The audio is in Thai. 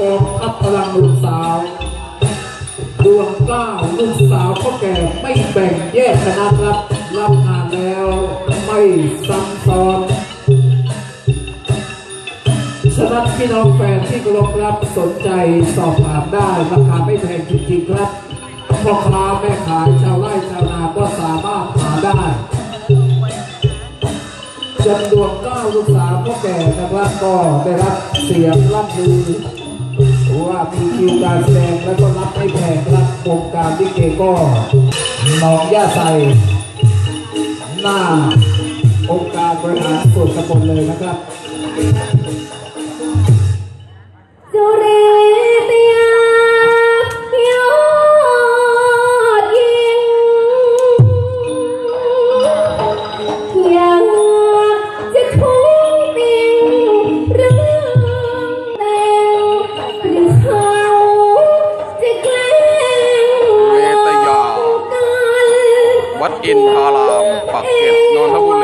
กองทัพพลังลูกสาวดวงกล้าลูกสาวพ่อแก่ไม่แบ่งแยกคณะรับรับงานแล้วไม่ซ้ำซ้อนฉะนั้นพี่น้องแฟนที่กรพรับสนใจสอบถามได้ราคาไม่แพงจริงๆครับพ่อค้าแม่ขายชาวไร่ชาวนาก็สามารถหาได้จำนวงเก้าลูกสาวพ่อแก่นะครับก็ได้รับเสียงรับลือ ว่ามีคิวการแสดงแล้วก็รับไม่แพงครับวงการลิเกก็หนองย่าใสหน้าองค์การบริหารส่วนตำบลเลยนะครับ วัดอินทารามปักเกร็ดนนทบุรี